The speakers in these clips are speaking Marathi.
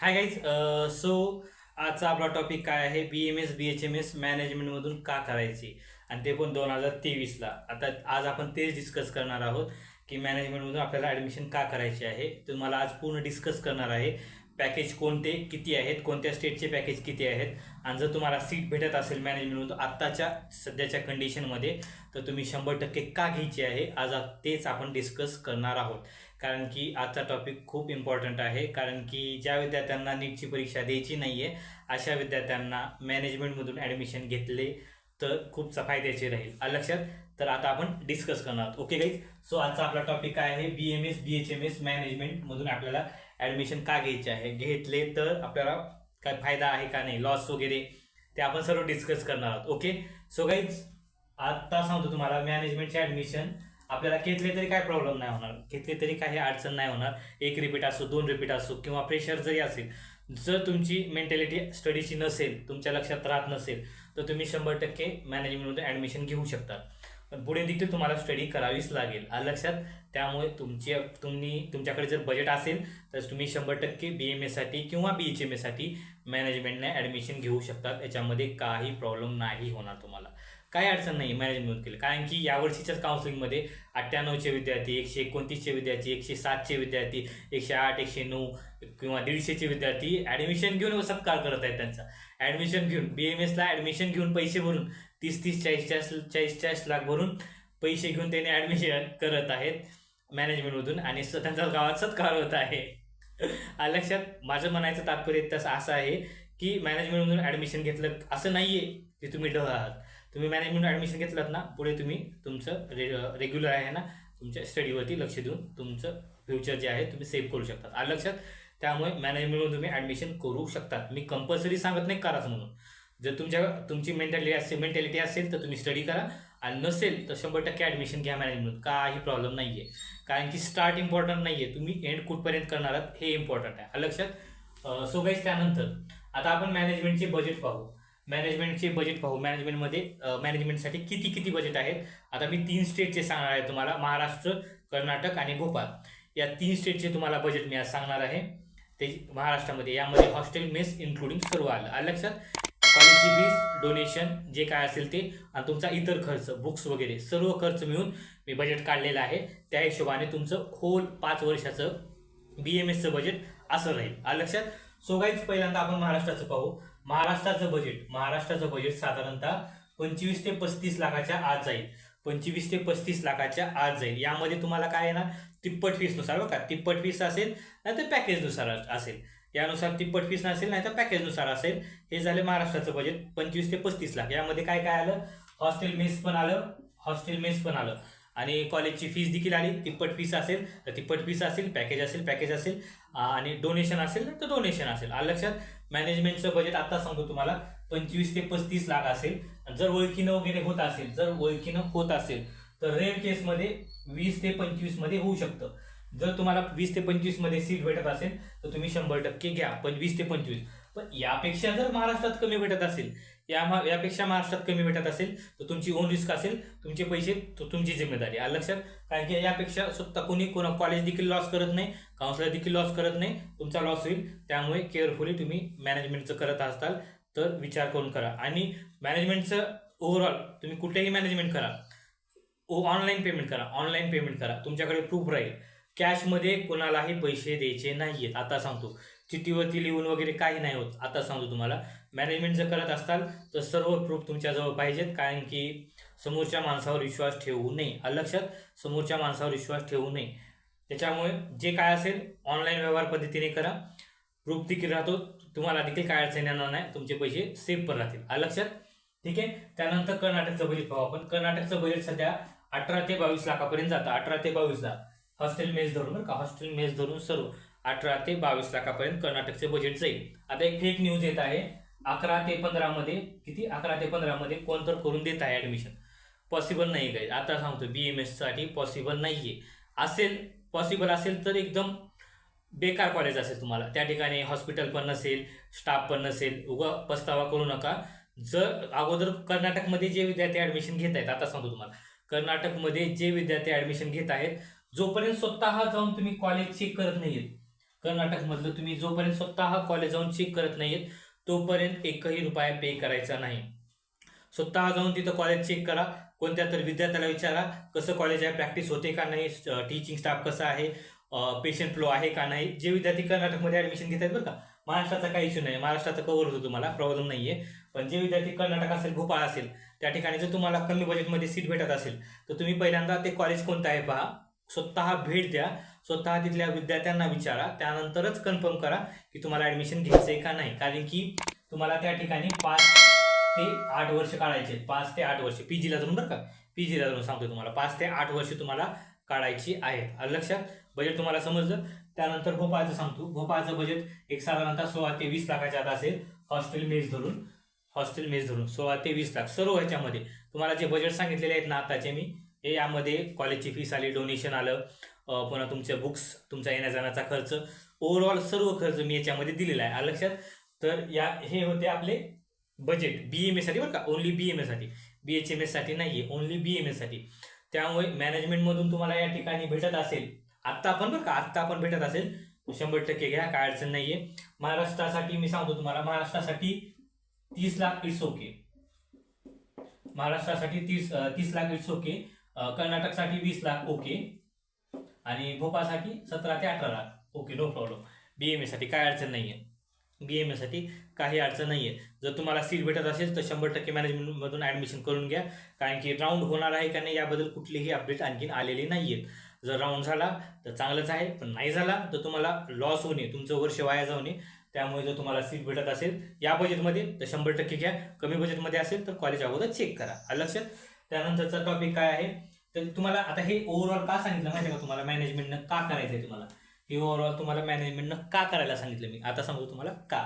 हाय गाईज सो आजचा आपला टॉपिक काय आहे? B M S B H M S मॅनेजमेंटमधून का करायची? आणि ते पण दोन हजार तेवीसला. आता आज आपण तेच डिस्कस करणार आहोत की मॅनेजमेंटमधून आपल्याला ॲडमिशन का करायची आहे? तुम्हाला आज पूर्ण डिस्कस करणार आहे. पॅकेज कोणते? किती आहेत? कोणत्या स्टेटचे पॅकेज किती आहेत? आणि जर तुम्हाला सीट भेटत असेल मॅनेजमेंटमधून आत्ताच्या सध्याच्या कंडिशनमध्ये तर तुम्ही शंभर टक्के का घ्यायची आहे? आज तेच आपण डिस्कस करणार आहोत. कारण की आजचा टॉपिक खूप इम्पॉर्टंट आहे. कारण की ज्या विद्यार्थ्यांना नीटची परीक्षा द्यायची नाही आहे अशा विद्यार्थ्यांना मॅनेजमेंटमधून ॲडमिशन घेतले तर खूप फायद्याचे राहील. लक्षात? तर आता आपण डिस्कस करणार आहोत. ओके गाईज सो आजचा आपला टॉपिक काय आहे B M S B H M S मॅनेजमेंटमधून आपल्याला ॲडमिशन का घ्यायचे आहे? घेतले तर आपल्याला काय फायदा आहे का नाही? लॉस वगैरे ते आपण सर्व डिस्कस करणार आहोत. ओके सो गाईज आता सांगतो तुम्हाला मॅनेजमेंटचे ॲडमिशन आपल्याला घेतले तरी काय प्रॉब्लेम नाही होणार. घेतले तरी काही अडचण नाही होणार. एक रिपीट असो दोन रिपीट असो किंवा प्रेशर जरी असेल जर तुमची मेंटॅलिटी स्टडीची नसेल तुमच्या लक्षात राहत नसेल तर तुम्ही शंभर टक्के मॅनेजमेंटमध्ये ॲडमिशन घेऊ शकता. पण पुढे देखील तुम्हाला स्टडी करावीच लागेल. आलं लक्षात? त्यामुळे तुमची तुम्ही तुमच्याकडे जर बजेट असेल तर तुम्ही शंभर टक्के बी एम एसाठी किंवा बी एच एम एसाठी मॅनेजमेंटने ॲडमिशन घेऊ शकतात याच्यामध्ये काही प्रॉब्लेम नाही होणार तुम्हाला. काही अडचण नाही मॅनेजमेंट केलं. कारण की यावर्षीच्याच काउन्सिलिंगमध्ये अठ्ठ्याण्णवचे विद्यार्थी एकशे एकोणतीसचे विद्यार्थी एकशे सातचे विद्यार्थी एकशे आठ एकशे नऊ किंवा दीडशेचे विद्यार्थी ॲडमिशन घेऊन सत्कार करत आहेत त्यांचा. ॲडमिशन घेऊन बी एम एसला ॲडमिशन घेऊन पैसे भरून तीस तीस चाळीस चाळीस चाळीस चाळीस लाख भरून पैसे घेऊन त्यांनी ॲडमिशन करत आहेत मॅनेजमेंटमधून आणि त्यांचा गावात सत्कार होत आहे. लक्षात माझं म्हणायचं तात्पर्य तसं असं आहे की मॅनेजमेंटमधून ॲडमिशन घेतलं असं नाही आहे की तुम्ही ढ आहात. तुम्ही मॅनेजमेंट ॲडमिशन घेतलात ना पुढे तुम्ही तुमचं रे रेग्युलर आहे ना तुमच्या स्टडीवरती लक्ष देऊन तुमचं फ्युचर जे आहे तुम्ही सेव्ह करू शकतात. आलं लक्षात? त्यामुळे मॅनेजमेंटमधून तुम्ही ॲडमिशन करू शकतात. मी कंपल्सरी सांगत नाही कराच म्हणून. जर तुमच्या तुमची मेंटॅलिटी असेल मेंटॅलिटी असेल तर तुम्ही स्टडी करा. आणि नसेल तर शंभर टक्के ॲडमिशन घ्या मॅनेजमेंट काही प्रॉब्लेम नाही आहे कारण की स्टार्ट इम्पॉर्टंट नाही आहे तुम्ही एंड कुठपर्यंत करणार आहात हे इम्पॉर्टंट आहे. लक्षात? सो गाईज त्यानंतर आता आपण मॅनेजमेंटचे बजेट पाहू. मॅनेजमेंटचे बजेट पाहू. मॅनेजमेंटमध्ये मॅनेजमेंटसाठी किती किती बजेट आहेत? आता मी तीन स्टेटचे सांगणार आहे तुम्हाला. महाराष्ट्र कर्नाटक आणि भोपाळ. या तीन स्टेटचे तुम्हाला बजेट मी आज सांगणार आहे. ते महाराष्ट्रामध्ये यामध्ये हॉस्टेल मेस इन्क्लुडिंग सर्व आलं आलं लक्षात? कॉलेजची फीस डोनेशन जे काय असेल ते आणि तुमचा इतर खर्च बुक्स वगैरे सर्व खर्च मिळून मी बजेट काढलेलं आहे. त्या हिशोबाने तुमचं होल पाच वर्षाचं बी एम एसचं बजेट असं राहील. आलं लक्षात? सो गाईज पहिल्यांदा आपण महाराष्ट्राचं पाहू. महाराष्ट्राचं बजेट महाराष्ट्राचं बजेट साधारणतः पंचवीस ते पस्तीस लाखाच्या आत जाईल. पंचवीस ते पस्तीस लाखाच्या आत जाईल. यामध्ये तुम्हाला काय आहे ना तिप्पट फीसनुसार बघा. तिप्पट फीस असेल नाही तर पॅकेजनुसार असेल. यानुसार तिप्पट फीस नसेल नाही तर पॅकेजनुसार असेल. हे झाले महाराष्ट्राचं बजेट पंचवीस ते पस्तीस लाख. यामध्ये काय काय आलं? हॉस्टेल मेस पण आलं. हॉस्टेल मेस पण आलं. आणि कॉलेजची फीस देखील आली तिप्पट फीस असेल तर तिप्पट फीस असेल पॅकेज असेल पॅकेज असेल आणि डोनेशन असेल तर डोनेशन असेल. आलं लक्षात मॅनेजमेंटचं बजेट आत्ता सांगतो तुम्हाला पंचवीस ते पस्तीस लाख असेल. जर ओळखीनं वगैरे होत असेल जर ओळखीनं होत असेल तर रेअर केसमध्ये वीस ते पंचवीसमध्ये होऊ शकतं. जर तुम्हाला वीस ते पंचवीसमध्ये सीट भेटत असेल तर तुम्ही शंभर टक्के घ्या. पण वीस ते पंचवीस पण यापेक्षा जर महाराष्ट्रात कमी भेटत असेल या यापेक्षा महाराष्ट्रात कमी भेटत असेल तर तुमची ओन रिस्क असेल तुमचे पैसे तुमची जिम्मेदारी. आलं लक्षात? कारण की यापेक्षा स्वतः कोणी कोणा कॉलेज देखील लॉस करत नाही काउन्सिलर देखील लॉस करत नाही तुमचा लॉस होईल. त्यामुळे केअरफुली तुम्ही मॅनेजमेंटचं करत असाल तर विचार करून करा. आणि मॅनेजमेंटचं ओव्हरऑल तुम्ही कुठेही मॅनेजमेंट करा. ओ ऑनलाईन पेमेंट करा. ऑनलाईन पेमेंट करा. तुमच्याकडे प्रूफ राहील. कॅशमध्ये कोणालाही पैसे द्यायचे नाही आहेत आता सांगतो. चिठ्ठीवरती लिहून वगैरे काही नाही होत. आता सांगतो तुम्हाला. मॅनेजमेंट जर करत असाल तर सर्व प्रूफ तुमच्याजवळ पाहिजेत. कारण की समोरच्या माणसावर विश्वास ठेवू नये. आलं लक्षात समोरच्या माणसावर विश्वास ठेवू नये. त्याच्यामुळे जे काय असेल ऑनलाईन व्यवहार पद्धतीने करा. प्रूफ देखील राहतो. तुम्हाला देखील काय अडचण येणार नाही. तुमचे पैसे सेफ पण राहतील. आलं लक्षात ठीक आहे? त्यानंतर कर्नाटकचं बजेट पाहू आपण. कर्नाटकचं बजेट सध्या अठरा ते बावीस लाखापर्यंत जातं. अठरा ते बावीस लाख हॉस्टेल मेस धरून बरं का? हॉस्टेल मेस धरून सर्व. अठरा ते बावीस लाखापर्यंत कर्नाटकचे बजेट जाईल. आता एक फेक न्यूज येत आहे. अकरा ते पंधरामध्ये किती? अकरा ते पंधरामध्ये कोण तर करून देत आहे ॲडमिशन पॉसिबल नाही काय आता सांगतो बी एम एससाठी पॉसिबल नाही आहे असेल पॉसिबल असेल तर एकदम बेकार कॉलेज असेल तुम्हाला. त्या ठिकाणी हॉस्पिटल पण नसेल स्टाफ पण नसेल. उगा पस्तावा करू नका. जर अगोदर कर्नाटकमध्ये जे विद्यार्थी ॲडमिशन घेत आहेत आता सांगतो तुम्हाला. कर्नाटकमध्ये जे विद्यार्थी ॲडमिशन घेत आहेत जोपर्यंत स्वतः जाऊन तुम्ही कॉलेज चेक करत नाहीत कर्नाटकमधलं तुम्ही जोपर्यंत स्वतः कॉलेज जाऊन चेक करत नाहीत तोपर्यंत एकही रुपया पे करायचा नाही. स्वतः जाऊन तिथं कॉलेज चेक करा. कोणत्या तर विद्यार्थ्याला विचारा कसं कॉलेज आहे प्रॅक्टिस होते का नाही टीचिंग स्टाफ कसा आहे पेशंट फ्लो आहे का नाही. जे विद्यार्थी कर्नाटकमध्ये ॲडमिशन घेत आहेत बरं का महाराष्ट्राचा काही इश्यू नाही महाराष्ट्राचा कव्हर होतो तुम्हाला प्रॉब्लेम नाही आहे पण जे विद्यार्थी कर्नाटक असेल भोपाळ असेल त्या ठिकाणी जर तुम्हाला कमी बजेटमध्ये सीट भेटत असेल तर तुम्ही पहिल्यांदा ते कॉलेज कोणतं आहे पहा. स्वतः भेट द्या. स्वतः तिथल्या विद्यार्थ्यांना विचारा त्यानंतरच कन्फर्म करा की तुम्हाला ॲडमिशन घ्यायचं आहे का नाही. कारण की तुम्हाला त्या ठिकाणी पाच ते आठ वर्ष काढायचे पाच ते आठ वर्ष. पी जीला धरून बरं का? पी जीला धरून सांगतो तुम्हाला. पाच ते आठ वर्ष तुम्हाला काढायची आहेत. लक्षात बजेट तुम्हाला समजलं? त्यानंतर भोपाळचं सांगतो. भोपाळचं बजेट एक साधारणतः सोळा ते वीस लाखाच्या आत असेल. हॉस्टेल मेस धरून हॉस्टेल मेस धरून सोळा ते वीस लाख. सर्व ह्याच्यामध्ये तुम्हाला जे बजेट सांगितलेले आहेत ना आताचे मी हे यामध्ये कॉलेजची फीस आली डोनेशन आलं. पुन्हा तुमच्या बुक्स तुमचा येण्या जाण्याचा खर्च. ओव्हरऑल सर्व खर्च मी याच्यामध्ये दिलेला आहे. आलं लक्षात? तर या हे होते आपले बजेट बी एम एसाठी बरं का? ओन्ली बी एम एसाठी बी एच एम एससाठी नाही आहे ओन्ली बी एम एसाठी त्यामुळे मॅनेजमेंटमधून तुम्हाला या ठिकाणी भेटत असेल. आत्ता आपण बरं का? आत्ता आपण भेटत असेल. शंभर टक्के घ्या. काय अडचण नाही आहे महाराष्ट्रासाठी मी सांगतो तुम्हाला महाराष्ट्रासाठी तीस लाख इट्स ओके महाराष्ट्रासाठी तीस तीस लाख इट्स ओके कर्नाटकसाठी वीस लाख ओके आणि भोपाळसाठी सतरा ते अठरा lakh. Okay no problem B M एसाठी काय अडचण नाही आहे बी एम एसाठी काही अडचण नाही आहे जर तुम्हाला सीट भेटत असेल तर शंभर टक्के मॅनेजमेंटमधून ॲडमिशन करून घ्या. कारण की राऊंड होणार आहे का नाही याबद्दल कुठलीही अपडेट आणखीन आलेली नाही आहेत जर राऊंड झाला तर चांगलंच आहे. पण नाही झाला तर तुम्हाला लॉस होणे तुमचं वर्ष वाया जाऊ नये. त्यामुळे जर तुम्हाला सीट भेटत असेल या बजेटमध्ये तर शंभर टक्के घ्या. कमी बजेटमध्ये असेल तर कॉलेज अगोदर चेक करा. लक्षात? त्यानंतरचा टॉपिक काय आहे? तर तुम्हाला आता हे ओव्हरऑल का सांगितलं माहिती आहे का तुम्हाला? मॅनेजमेंटनं का करायचं आहे तुम्हाला? हे ओव्हरऑल तुम्हाला मॅनेजमेंटनं का करायला सांगितलं मी? आता सांगतो तुम्हाला का.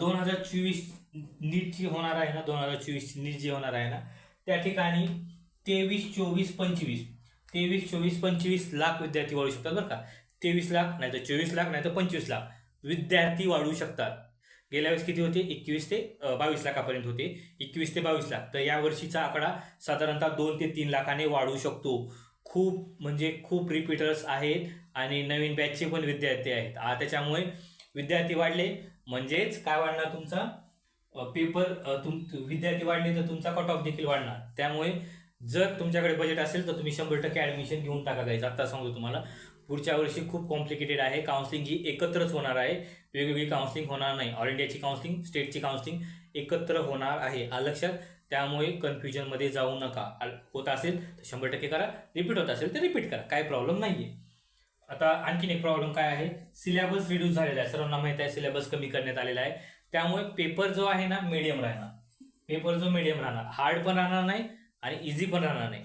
दोन हजार चोवीस नीट जी होणार आहे ना दोन हजार चोवीसची नीट जी होणार आहे ना त्या ठिकाणी तेवीस चोवीस पंचवीस. तेवीस चोवीस पंचवीस लाख विद्यार्थी वाढू शकतात बरं का. तेवीस लाख नाही तर चोवीस लाख नाही तर पंचवीस लाख विद्यार्थी वाढू शकतात. गेल्या वेळेस किती होते? एकवीस ते बावीस लाखापर्यंत होते. एकवीस ते बावीस लाख. तर या वर्षीचा आकडा साधारणतः दोन ते तीन लाखाने वाढू शकतो. खूप म्हणजे खूप रिपीटर्स आहेत आणि नवीन बॅचचे पण विद्यार्थी आहेत. त्याच्यामुळे विद्यार्थी वाढले. म्हणजेच काय वाढणार तुमचा? पेपर तुम विद्यार्थी वाढले तर तुमचा कट ऑफ देखील वाढणार. त्यामुळे जर तुमच्याकडे बजेट असेल तर तुम्ही शंभर टक्के ॲडमिशन घेऊन टाका जायचं आत्ता सांगतो तुम्हाला. पुढच्या वर्षी खूप कॉम्प्लिकेटेड आहे. काउन्सिलिंग ही एकत्रच होणार आहे. वेगवेगळी काउन्सिलिंग होणार नाही. ऑल इंडियाची काउन्सिलिंग स्टेटची काउन्सिलिंग एकत्र होणार आहे. आलं लक्षात? त्यामुळे कन्फ्युजनमध्ये जाऊ नका. होत असेल तर शंभर टक्के करा. रिपीट होत असेल तर रिपीट करा. काय प्रॉब्लेम नाही आहे आता आणखीन एक प्रॉब्लेम काय आहे? सिलेबस रिड्यूस झालेला आहे. सर्वांना माहीत आहे सिलेबस कमी करण्यात आलेला आहे. त्यामुळे पेपर जो आहे ना मिडियम राहणार. पेपर जो मिडियम राहणार. हार्ड पण राहणार नाही आणि इझी पण राहणार नाही.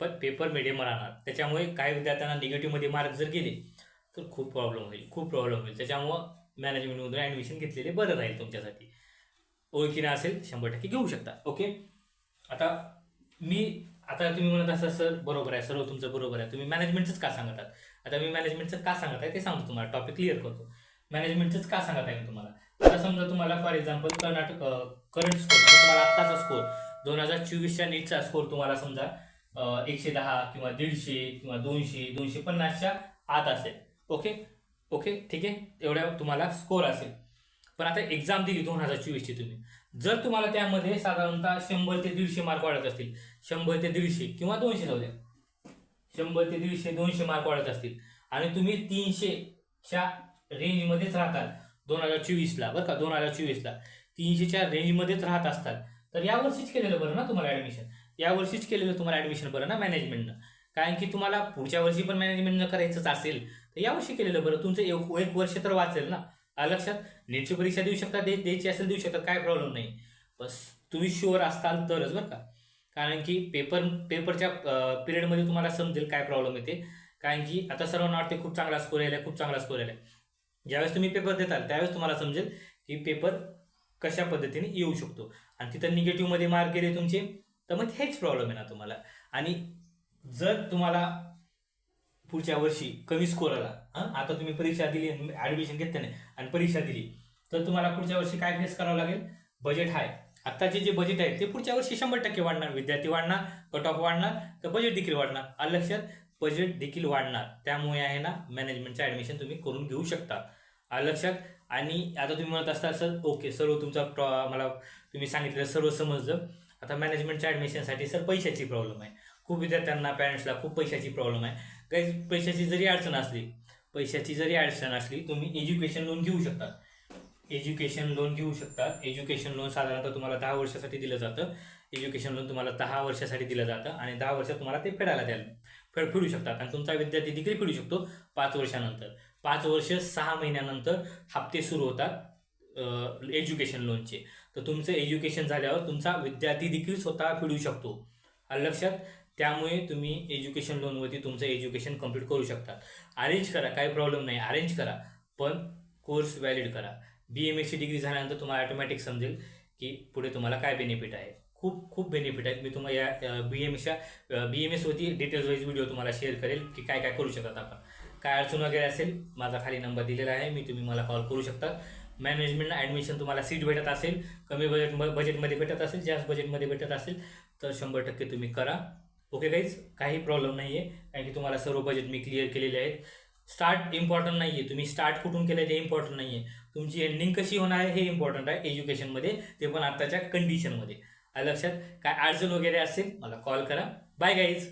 पण पेपर मिडियम राहणार. त्याच्यामुळे काही विद्यार्थ्यांना निगेटिव्हमध्ये मार्क जर गेले तर खूप प्रॉब्लेम होईल. खूप प्रॉब्लेम होईल. त्याच्यामुळं मॅनेजमेंटमधून ॲडमिशन घेतलेले बरं राहील तुमच्यासाठी. ओळखीने असेल शंभर टक्के घेऊ शकता. ओके आता मी आता तुम्ही म्हणत असा सर बरोबर आहे सर्व तुमचं बरोबर आहे. तुम्ही मॅनेजमेंटचंच का सांगत आहात आता मी मॅनेजमेंटचं का सांगत आहे ते सांगतो तुम्हाला टॉपिक क्लिअर करतो. मॅनेजमेंटचंच का सांगत आहे मी तुम्हाला? आता समजा तुम्हाला for example Karnataka current score म्हणजे तुम्हाला आत्ताचा स्कोर दोन हजार चोवीसच्या नीटचा स्कोर तुम्हाला समजा एकशे दहा किंवा दीडशे किंवा दोनशे दोनशे पन्नासच्या आत असेल. ओके ओके ठीक आहे? एवढ्या तुम्हाला स्कोर असेल. पण आता एक्झाम दिली दोन हजार चोवीसची तुम्ही. जर तुम्हाला त्यामध्ये साधारणतः शंभर ते दीडशे मार्क वाढत असतील शंभर ते दीडशे किंवा दोनशे जाऊ द्या. शंभर ते दीडशे दोनशे मार्क वाढत असतील. आणि तुम्ही तीनशेच्या रेंजमध्येच राहतात दोन हजार चोवीसला बरं का? दोन हजार चोवीसला. तीनशेच्या रेंजमध्येच राहत असतात तर यावर्षीच केलेलं बरं ना तुम्हाला ॲडमिशन यावर्षीच केलेलं तुम्हाला ॲडमिशन बरं ना मॅनेजमेंटनं कारण की तुम्हाला पुढच्या वर्षी पण मॅनेजमेंटनं करायचंच असेल तर यावर्षी केलेलं बरं. तुमचं एक एक वर्ष तर वाचेल ना. लक्षात? नीटची परीक्षा देऊ शकता दे द्यायची असेल देऊ शकता. काय प्रॉब्लेम नाही. बस तुम्ही शुअर असताल तरच बरं का. कारण की पेपर पेपरच्या पिरियडमध्ये तुम्हाला समजेल काय प्रॉब्लेम येते. कारण की आता सर्वांना वाटते खूप चांगला स्कोर यायला खूप चांगला स्कोर यायला ज्यावेळेस तुम्ही पेपर देताल त्यावेळेस तुम्हाला समजेल की पेपर कशा पद्धतीने येऊ शकतो. आणि तिथं निगेटिव्हमध्ये मार्क गेले तुमचे तर मग हेच प्रॉब्लेम आहे ना तुम्हाला. आणि जर तुम्हाला पुढच्या वर्षी कमी स्कोर आला हां आता तुम्ही परीक्षा दिली ॲडमिशन घेतलं नाही आणि परीक्षा दिली तर तुम्हाला पुढच्या वर्षी काय फेस करावं लागेल? बजेट हाय आत्ताचे जे बजेट आहे ते पुढच्या वर्षी शंभर टक्के वाढणार. विद्यार्थी वाढणार कट ऑफ वाढणार तर बजेट देखील वाढणार. आलं लक्षात? बजेट देखील वाढणार. त्यामुळे आहे ना मॅनेजमेंटचं ॲडमिशन तुम्ही करून घेऊ शकता. आलं लक्षात? आणि आता तुम्ही म्हणत असता सर ओके सर्व तुमचा प्रॉ मला तुम्ही सांगितलं सर्व समजलं. आता मॅनेजमेंटच्या ॲडमिशनसाठी सर पैशाची प्रॉब्लेम आहे. खूप विद्यार्थ्यांना पॅरेंट्सला खूप पैशाची प्रॉब्लेम आहे. काही पैशाची जरी अडचण असली पैशाची जरी अडचण असली तुम्ही एज्युकेशन लोन घेऊ शकता. एज्युकेशन लोन घेऊ शकता. एज्युकेशन लोन साधारणतः तुम्हाला दहा वर्षासाठी दिलं जातं. एज्युकेशन लोन तुम्हाला दहा वर्षासाठी दिलं जातं आणि दहा वर्षात तुम्हाला ते फेडायला द्याल फेड फेडू शकतात. आणि तुमचा विद्यार्थी देखील फेडू शकतो पाच वर्षानंतर. पाच वर्ष सहा महिन्यानंतर हप्ते सुरू होतात एज्युकेशन लोनचे तर तुमचं एज्युकेशन झाल्यावर तुमचा विद्यार्थी देखील स्वतः फेडू शकतो. लक्षात त्यामुळे तुम्ही एज्युकेशन लोनवरती तुमचं एज्युकेशन कंप्लीट करू शकता. अरेंज करा काही प्रॉब्लेम नाही. अरेंज करा पण कोर्स व्हॅलिड करा. बी एम एसची डिग्री झाल्यानंतर तुम्हाला ऑटोमॅटिक समजेल की पुढे तुम्हाला काय बेनिफिट आहे. खूप खूप बेनिफिट आहेत. मी तुम्हाला या बी एम एसच्या बी एम एसवरती डिटेल्स वाईज व्हिडिओ तुम्हाला शेअर करेल की काय काय करू शकतात आपण. काय अडचण वगैरे असेल माझा खाली नंबर दिलेला आहे. मी तुम्ही मला कॉल करू शकता. मॅनेजमेंटला ॲडमिशन तुम्हाला सीट भेटत असेल. कमी बजेट बजेटमध्ये भेटत असेल. जास्त बजेटमध्ये भेटत असेल. तर शंभर टक्के तुम्ही करा. ओके गाईज काही प्रॉब्लेम नाही आहे कारण की तुम्हाला सर्व बजेट मी क्लिअर केलेले आहेत. स्टार्ट इम्पॉर्टंट नाही आहे तुम्ही स्टार्ट कुठून केलं ते इम्पॉर्टंट नाही आहे तुमची एंडिंग कशी होणार आहे हे इम्पॉर्टंट आहे एज्युकेशनमध्ये ते पण आत्ताच्या कंडिशनमध्ये लक्षात? काय अडचण वगैरे असेल मला कॉल करा. Bye guys